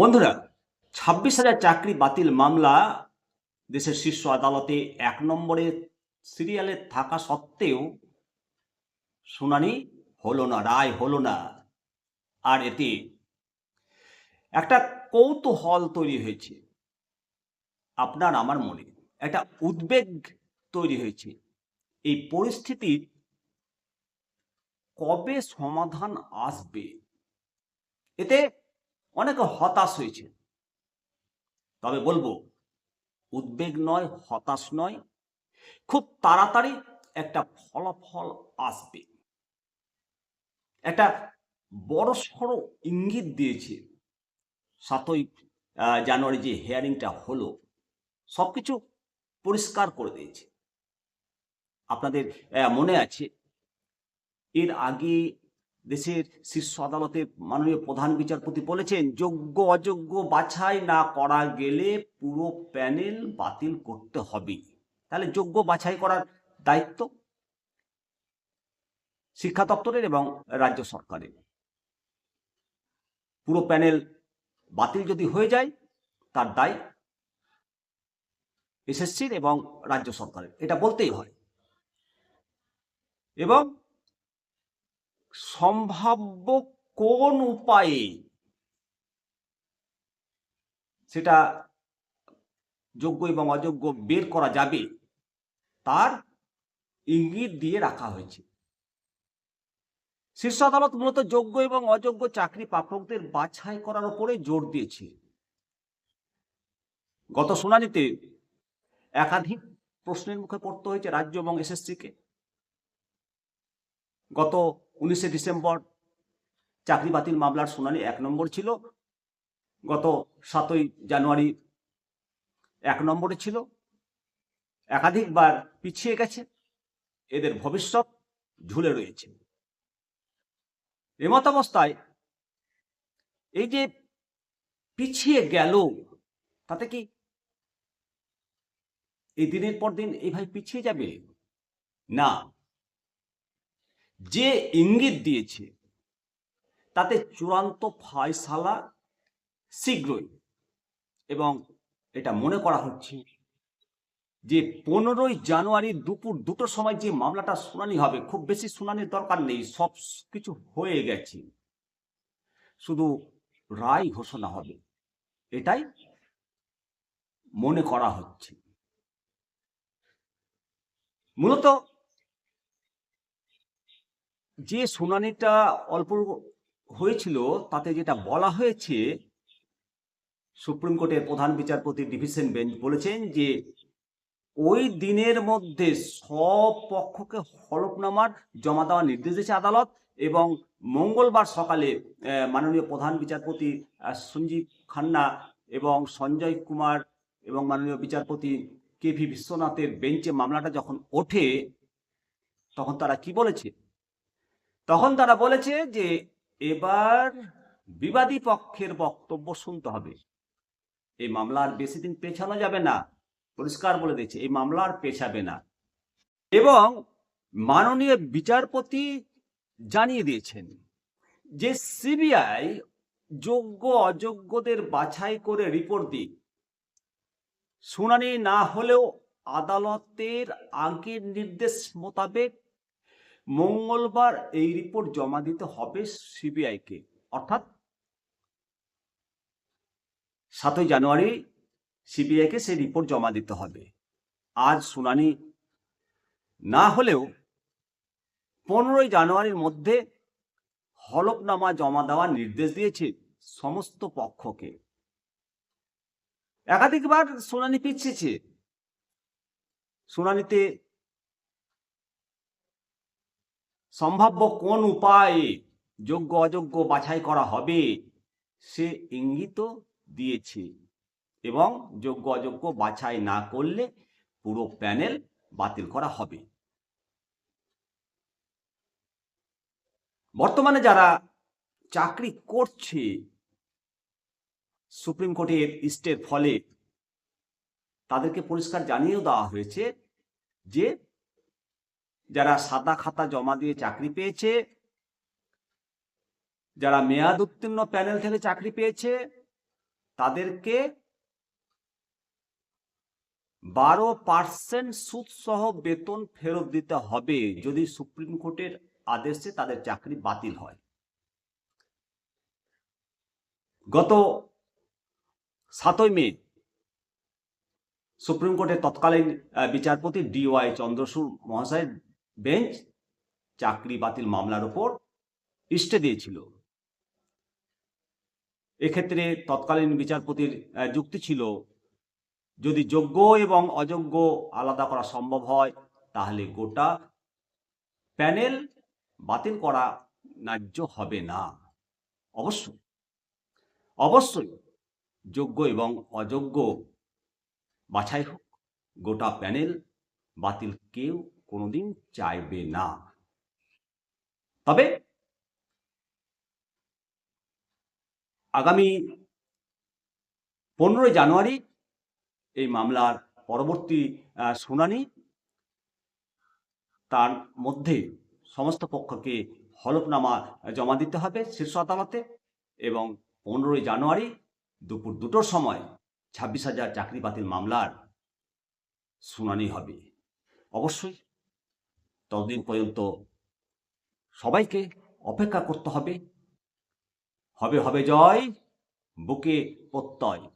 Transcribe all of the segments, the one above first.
বন্ধুরা, ছাব্বিশ হাজার চাকরি বাতিল মামলা দেশের শীর্ষ আদালতে এক নম্বরে সিরিয়ালে থাকা সত্ত্বেও শুনানি হলো না, রায় হলো না। আর এতে একটা কৌতূহল তৈরি হয়েছে, আপনার আমার মনে। একটা উদ্বেগ তৈরি হয়েছে, এই পরিস্থিতির কবে সমাধান আসবে? এতে অনেকে হতাশ হয়েছে। তবে বলব, উদ্বেগ নয়, হতাশ নয়, খুব তাড়াতাড়ি একটা ফলাফল আসবে। একটা বড় সড়ো ইঙ্গিত দিয়েছে সাতই জানুয়ারি যে হেয়ারিংটা হলো, সবকিছু পরিষ্কার করে দিয়েছে। আপনাদের মনে আছে, এর আগে দেশের শীর্ষ আদালতে মাননীয় প্রধান বিচারপতি বলেছেন, যোগ্য অযোগ্য বাছাই না করা গেলে পুরো প্যানেল বাতিল করতে হবে। তাহলে যোগ্য বাছাই করার দায়িত্ব শিক্ষা দপ্তরের এবং রাজ্য সরকারের। পুরো প্যানেল বাতিল যদি হয়ে যায়, তার দায় এসএসসির এবং রাজ্য সরকারের। এটা বলতেই হয়। এবং সম্ভাব্য কোন উপায়ে সেটা যোগ্য এবং অযোগ্য বের করা যাবে, তার ইঙ্গিত দিয়ে রাখা হয়েছে। শীর্ষ আদালত মূলত যোগ্য এবং অযোগ্য চাকরি প্রাপকদের বাছাই করার উপরে জোর দিয়েছে। গত শুনানিতে একাধিক প্রশ্নের মুখে পড়তে হয়েছে রাজ্য এবং এসএসসিকে। গত উনিশে ডিসেম্বর চাকরি বাতিল মামলার শুনানি এক নম্বর ছিল। গত সাতই জানুয়ারি এক নম্বরে ছিল। একাধিকবার পিছিয়ে গেছে। এদের ভবিষ্যৎ ঝুলে রয়েছে। এমত অবস্থায় এই যে পিছিয়ে গেল, তাতে কি এই দিনের পর দিন এইভাবে পিছিয়ে যাবে? না। যে ইঙ্গিত দিয়েছে, তাতে চূড়ান্ত ফয়সালা শীঘ্রই। এবং এটা মনে করা হচ্ছে যে পনেরোই জানুয়ারি দুপুর দুটোর সময় যে মামলাটা শুনানি হবে, খুব বেশি শুনানির দরকার নেই, সব কিছু হয়ে গেছে। শুধু রায় ঘোষণা হবে, এটাই মনে করা হচ্ছে। মূলত যে শুনানিটা অল্প হয়েছিল, তাতে যেটা বলা হয়েছে, সুপ্রিম কোর্টের প্রধান বিচারপতি ডিভিশন বেঞ্চ বলেছেন যে, ওই দিনের মধ্যে সব পক্ষকে হলফনামার জমা দেওয়ার নির্দেশ দিয়েছে আদালত এবং মঙ্গলবার সকালে মাননীয় প্রধান বিচারপতি সঞ্জীব খান্না এবং সঞ্জয় কুমার এবং মাননীয় বিচারপতি কে ভি বিশ্বনাথের বেঞ্চে মামলাটা যখন ওঠে, তখন তারা কি বলেছে? তখন তারা বলেছে যে এবার বিবাদী পক্ষের বক্তব্য শুনতে হবে। এই মামলার বেশি দিন পেছানো যাবে না। পরিষ্কার বলে দিয়েছে, এই মামলা আর পেছাবে না। এবং মাননীয় বিচারপতি জানিয়ে দিয়েছেন যে সিবিআই যোগ্য অযোগ্যদের বাছাই করে রিপোর্ট দিক। শুনানি না হলেও আদালতের আগের নির্দেশ মোতাবেক মঙ্গলবার এই রিপোর্ট জমা দিতে হবে সিবিআইকে। অর্থাৎ সাতই জানুয়ারি সিবিআইকে সেই রিপোর্ট জমা দিতে হবে। আজ শুনানি না হলেও পনেরোই জানুয়ারির মধ্যে হলফনামা জমা দেওয়ার নির্দেশ দিয়েছে সমস্ত পক্ষকে। একাধিকবার শুনানি পিছিয়েছে শুনানিতে সম্ভাব্য কোন উপায়ে যোগ্য অযোগ্য বাছাই করা হবে, সে ইঙ্গিত দিয়েছে। এবং যোগ্য অযোগ্য বাছাই না করলে পুরো প্যানেল বাতিল করা হবে। বর্তমানে যারা চাকরি করছে, সুপ্রিম কোর্টের ইস্টের ফলে, তাদেরকে পরিষ্কার জানিয়েও দেওয়া হয়েছে যে যারা সাদা খাতা জমা দিয়ে চাকরি পেয়েছে, যারা মেয়াদ উত্তীর্ণ প্যানেল থেকে চাকরি পেয়েছে, তাদেরকে বারো পার্সেন্ট সুদ সহ বেতন ফেরত দিতে হবে যদি সুপ্রিম কোর্টের আদেশে তাদের চাকরি বাতিল হয়। গত সাতই মে সুপ্রিম কোর্টের তৎকালীন বিচারপতি ডিওয়াই চন্দ্রচূড় মহাশয়ের বেঞ্চ চাকরি বাতিল মামলার ওপর স্টে দিয়েছিল। এক্ষেত্রে তৎকালীন বিচারপতির যুক্তি ছিল, যদি যোগ্য এবং অযোগ্য আলাদা করা সম্ভব হয়, তাহলে গোটা প্যানেল বাতিল করা ন্যায্য হবে না। অবশ্যই অবশ্যই যোগ্য এবং অযোগ্য বাছাই হোক, গোটা প্যানেল বাতিল কেউ কোনোদিন চাইবে না। তবে আগামী পনেরোই জানুয়ারি এই মামলার পরবর্তী শুনানি, তার মধ্যে সমস্ত পক্ষকে হলফনামা জমা দিতে হবে শীর্ষ আদালতে এবং পনেরোই জানুয়ারি দুপুর দুটোর সময় ছাব্বিশ হাজার চাকরি বাতিল মামলার শুনানি হবে। অবশ্যই ততদিন পর্যন্ত সবাইকে অপেক্ষা করতে হবে। হবে হবে জয়, বুকে প্রত্যয়।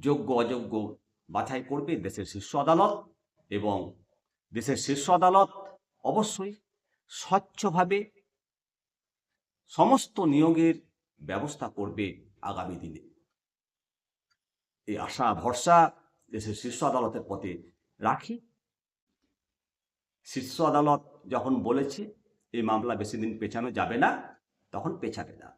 যোগ্য, অযোগ্য বাছাই করবে দেশের শীর্ষ আদালত এবং দেশের শীর্ষ আদালত অবশ্যই স্বচ্ছভাবে সমস্ত নিয়োগের ব্যবস্থা করবে আগামী দিনে। এই আশা, ভরসা দেশের শীর্ষ আদালতের পথে রাখি। শীর্ষ আদালত যখন বলেছে এই মামলা বেশি দিন পেছানো যাবে না, তখন পেছাবে না।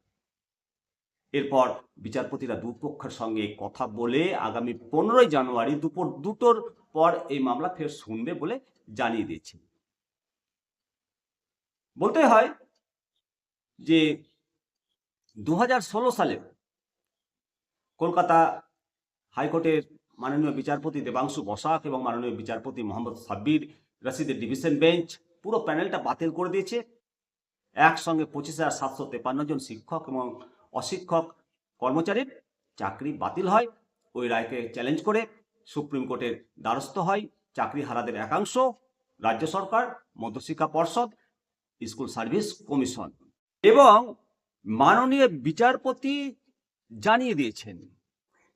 এরপর বিচারপতিরা দুপক্ষের সঙ্গে কথা বলে আগামী পনেরোই জানুয়ারি দুপুর দুটোর পর এই মামলা ফের শুনবে বলে জানিয়ে দিয়েছে। বলতে হয় যে দু হাজার ষোলো সালে কলকাতা হাইকোর্টের মাননীয় বিচারপতি দেবাংশু বসাক এবং মাননীয় বিচারপতি মোহাম্মদ সাব্বির রশিদের ডিভিশন বেঞ্চ পুরো প্যানেলটা বাতিল করে দিয়েছে। একসঙ্গে পঁচিশ হাজার সাতশো তেপান্ন জন শিক্ষক এবং অশিক্ষক কর্মচারীর চাকরি বাতিল হয়। ওই রায়কে চ্যালেঞ্জ করে সুপ্রিম কোর্টের দ্বারস্থ হয় চাকরি হারাদের একাংশ। রাজ্য সরকার মধ্যশিক্ষা পর্ষদ, স্কুল সার্ভিস কমিশন এবং মাননীয় বিচারপতি জানিয়ে দিয়েছেন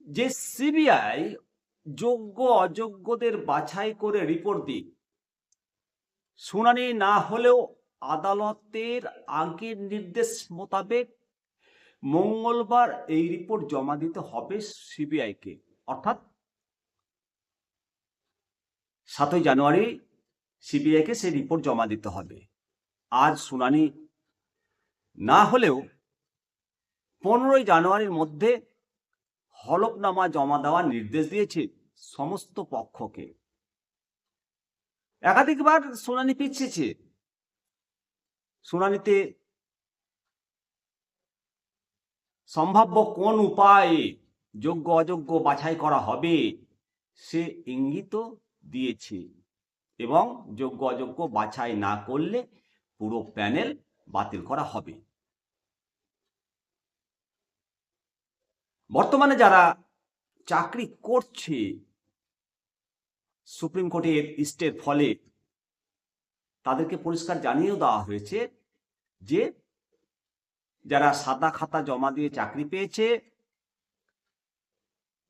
যে সিবিআই যোগ্য অযোগ্যদের বাছাই করে রিপোর্ট দিক। শুনানি না হলেও আদালতের আগের নির্দেশ মোতাবেক মঙ্গলবার এই রিপোর্ট জমা দিতে হবে সিবিআইকে। অর্থাৎ সাতই জানুয়ারি সিবিআইকে সেই রিপোর্ট জমা দিতে হবে। আজ শুনানি না হলেও পনেরোই জানুয়ারির মধ্যে হলফনামা জমা দেওয়ার নির্দেশ দিয়েছে সমস্ত পক্ষকে। একাধিকবার শুনানি পিছিয়েছে। শুনানিতে সম্ভাব্য কোন উপায়ে যোগ্য অযোগ্য বাছাই করা হবে, সে ইঙ্গিত দিয়েছে এবং যোগ্য অযোগ্য বাছাই না করলে পুরো প্যানেল বাতিল করা হবে। বর্তমানে যারা চাকরি করছে সুপ্রিম কোর্টের ইস্টের ফলে তাদেরকে পরিষ্কার জানিয়েও দেওয়া হয়েছে যে যারা সাদা খাতা জমা দিয়ে চাকরি পেয়েছে,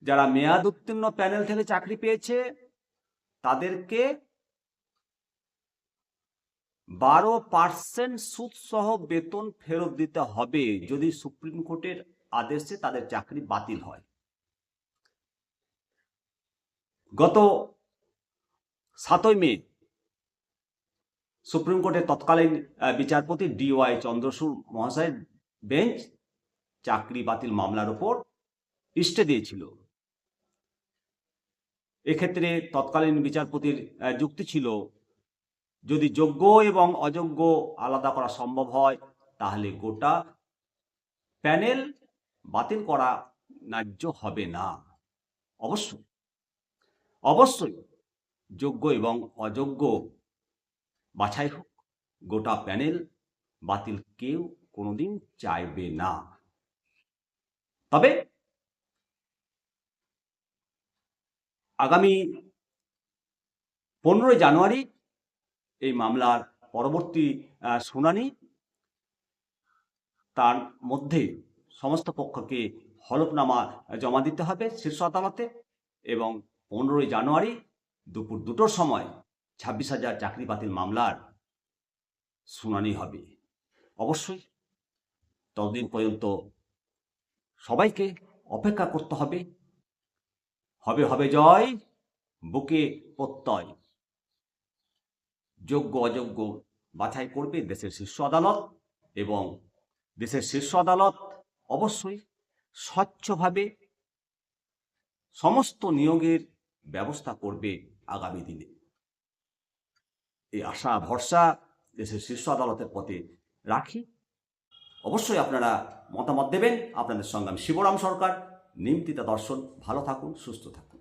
যারা মেয়াদ উত্তীর্ণ প্যানেল থেকে চাকরি পেয়েছে, তাদেরকে বারো পার্সেন্ট সুদ সহ বেতন ফেরত দিতে হবে যদি সুপ্রিম কোর্টের আদেশে তাদের চাকরি বাতিল হয়। গত সাতই মে সুপ্রিম কোর্টের তৎকালীন বিচারপতি ডিওয়াই চন্দ্রচূড় মহাশয়ের বেঞ্চ চাকরি বাতিল মামলার উপর স্টে দিয়েছিল। এক্ষেত্রে তৎকালীন বিচারপতির যুক্তি ছিল, যদি যোগ্য এবং অযোগ্য আলাদা করা সম্ভব হয়, তাহলে গোটা প্যানেল বাতিল করা ন্যায্য হবে না। অবশ্যই। অবশ্যই যোগ্য এবং অযোগ্য। বাছাই হোক, গোটা প্যানেল বাতিল কেউ কোনোদিন চাইবে না। তবে আগামী পনেরোই জানুয়ারি এই মামলার পরবর্তী শুনানি, তার মধ্যে সমস্ত পক্ষকে হলফনামা জমা দিতে হবে শীর্ষ আদালতে এবং পনেরোই জানুয়ারি দুপুর দুটোর সময় ছাব্বিশ হাজার চাকরি বাতিল মামলার শুনানি হবে। অবশ্যই ততদিন পর্যন্ত সবাইকে অপেক্ষা করতে হবে। হবে হবে জয়, বুকে প্রত্যয়। যোগ্য, অযোগ্য বাছাই করবে দেশের শীর্ষ আদালত এবং দেশের শীর্ষ আদালত অবশ্যই স্বচ্ছভাবে সমস্ত নিয়োগের ব্যবস্থা করবে আগামী দিনে। এই আশা, ভরসা দেশের শীর্ষ আদালতের পথে রাখি। অবশ্যই আপনারা মতামত দেবেন। আপনাদের সঙ্গে আমি শিবরাম সরকার। নিমতিতা দর্শন। ভালো থাকুন, সুস্থ থাকুন।